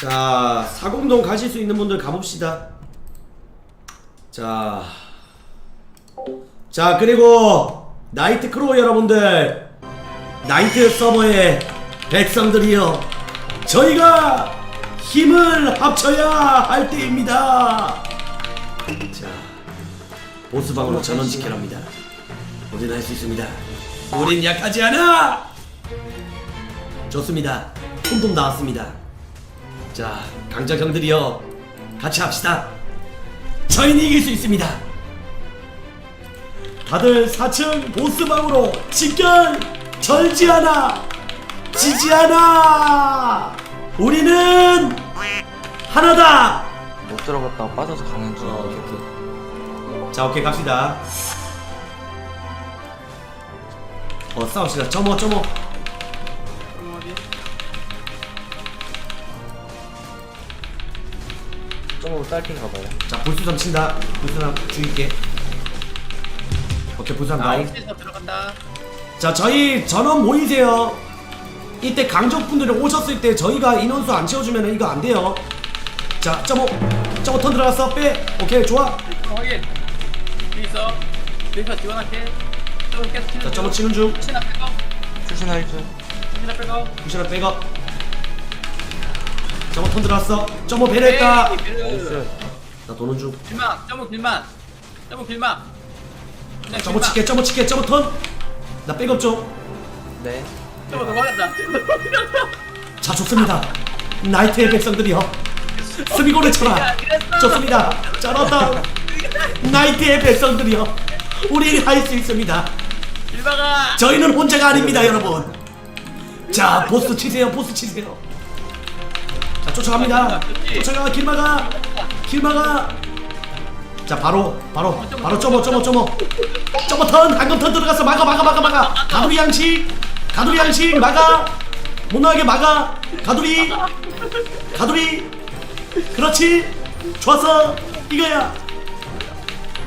자, 사공동 가실 수 있는 분들 가봅시다. 자, 자 그리고 나이트 크로우 여러분들, 나이트 서버의 백성들이여, 저희가 힘을 합쳐야 할 때입니다. 자, 보스방으로 전원 지켜랍니다. 우리는 할수 있습니다. 우린 약하지 않아. 좋습니다. 홈동 나왔습니다. 자, 강자 형들이여 같이 합시다. 저희는 이길 수 있습니다. 다들 4층 보스방으로 직결 절지 않아 지지 않아 우리는 하나다. 못 들어갔다가 빠져서 가는 중. 어, 오케이, 오케이. 자, 오케이 갑시다. 어, 싸웁시다. 점어, 점어. 좀 딸핀가 봐요. 자, 불수삼 친다. 불수삼 죽일게. 오케이, 불수삼 아, 나이. 익스에서 들어간다. 자, 저희 전원 모이세요. 이때 강적분들이 오셨을 때 저희가 인원수 안 채워주면 이거 안 돼요. 자, 점오, 점오 턴 들어갔어. 빼. 오케이, 좋아. 어, 확인. 뒤 있어. 뒤에서 지원할게. 좀 계속 치는 자, 점오 중. 치는 중. 푸시나 빼고. 출신할 줄. 푸시나 빼고. 부시나 백업. 점오 턴 들어갔어. 점오 배려했다. 에이, 베르. 나이스. 나 도는 중. 길막. 점호 길막. 점호 길막. 그냥 길막. 칠게, 점오 칠게, 점오 턴. 나 백업 좀. 네. 점호 넘어간다. 자, 좋습니다. 나이트의 백성들이여. 스미고를 쳐라. 좋습니다. 쩔었다. 나이트의 백성들이여. 우리 할 수 있습니다. 길막아. 저희는 혼자가 아닙니다, 여러분. 자, 보스 치세요, 보스 치세요. 자, 쫓아갑니다. 쫓아가, 길 막아, 길 막아. 자, 바로, 바로, 바로 점어, 점어, 점어. 점어 턴, 한금 턴 들어갔어. 막아, 막아, 막아, 막아. 가두리 양식, 가두리 양식, 막아. 못 나가게 막아. 가두리, 가두리. 그렇지. 좋았어. 이거야.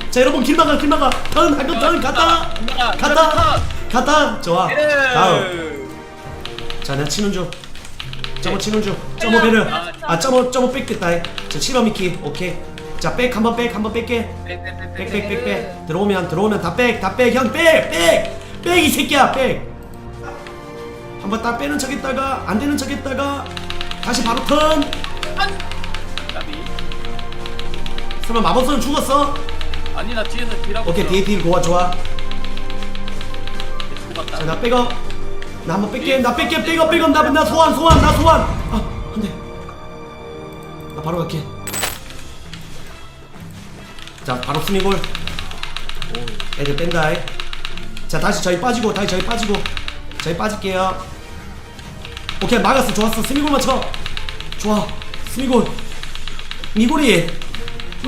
자, 여러분 길 막아, 길 막아. 턴, 한금 턴, 갔다. 갔다 갔다 좋아 베르. 다음 자 내가 치는 중 점어 치는 중. 점어 베르 아 점어 점어 뺏겠다. 자 치마 미키 오케이. 자 백 한번 백 한번 뺄게. 빽빽빽빽 들어오면 들어오면 다빽다빽형빽빽빽이 새끼야. 빽 한번 딱 빼는 척했다가 안 되는 척했다가 다시 바로 턴. 설마 마법선은 죽었어? 아니 나 뒤에서 뒤라고. 오케이 뒤에 딜. 고아 좋아. 죽었다. 자, 나 백업. 나 한번 뺄게. 나 뺄게. 백업, 백업. 나, 나 소환, 소환, 나 소환. 아, 안 돼. 나 바로 갈게. 자, 바로 스미골. 애들 뺀다. 자, 다시 저희 빠지고, 다시 저희 빠지고. 저희 빠질게요. 오케이, 막았어. 좋았어. 스미골만 쳐. 좋아. 스미골. 미골이.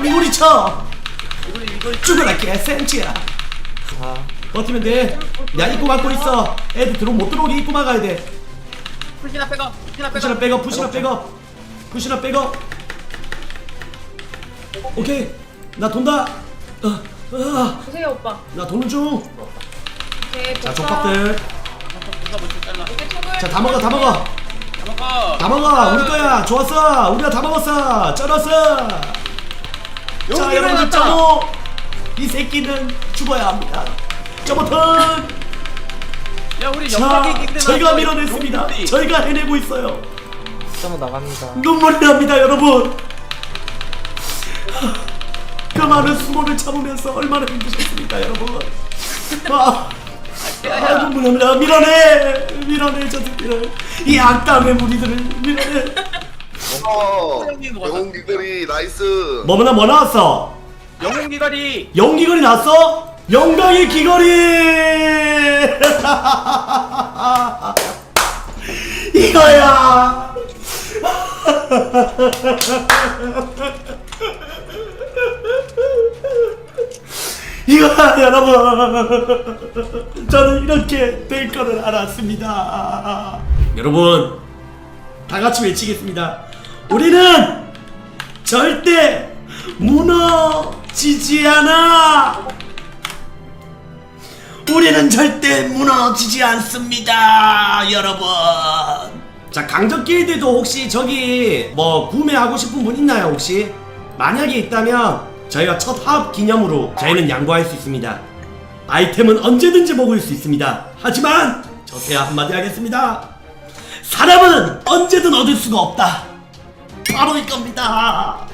미골이 쳐. 죽어라, 개센치야. 자. 버티면 돼. 야 입구 막고 있어. 애들 들어 못 들어오게 입구 막아야 돼. 푸시나 빼고. 푸시나 빼고. 푸시나 백업, 푸시나 백업, 푸시나 백업. 오케이, 나 돈다. 어, 어, 보세요 오빠. 나 도는 중. 오케이 자. 족밥들. 누가 먼저 잘라. 이렇게 촉을. 자, 다 먹어, 다 먹어, 다 먹어. 다 먹어. 우리 거야. 좋았어. 우리가 다 먹었어. 쩔었어. 자, 여러분들 점오. 이 새끼는 죽어야 합니다. 점오 턴. 야 우리 자, 영광이 기대 저희가 밀어냈습니다. 저희가 해내고 있어요. 좀 나갑니다. 눈물이 납니다 여러분 그 많은 수고를 참으면서 얼마나 힘드셨습니까 여러분 아, 아 눈물 납니다 밀어내 밀어내 저 새끼를 이 악담의 무리들을 밀어내 어, 영웅 리그리 나이스. 뭐나 뭐 나왔어 영웅 귀걸이. 영기거리 나왔어 영광의 귀걸이! 이거야! 이거야 여러분! 저는 이렇게 될 거를 알았습니다. 여러분 다 같이 외치겠습니다. 우리는 절대 무너지지 않아 우리는 절대 무너지지 않습니다 여러분 자 강적 길드도 혹시 저기 뭐 구매하고 싶은 분 있나요 혹시? 만약에 있다면 저희가 첫 합 기념으로 저희는 양보할 수 있습니다. 아이템은 언제든지 먹을 수 있습니다. 하지만 저세야 한마디 하겠습니다. 사람은 언제든 얻을 수가 없다. 바로 이겁니다.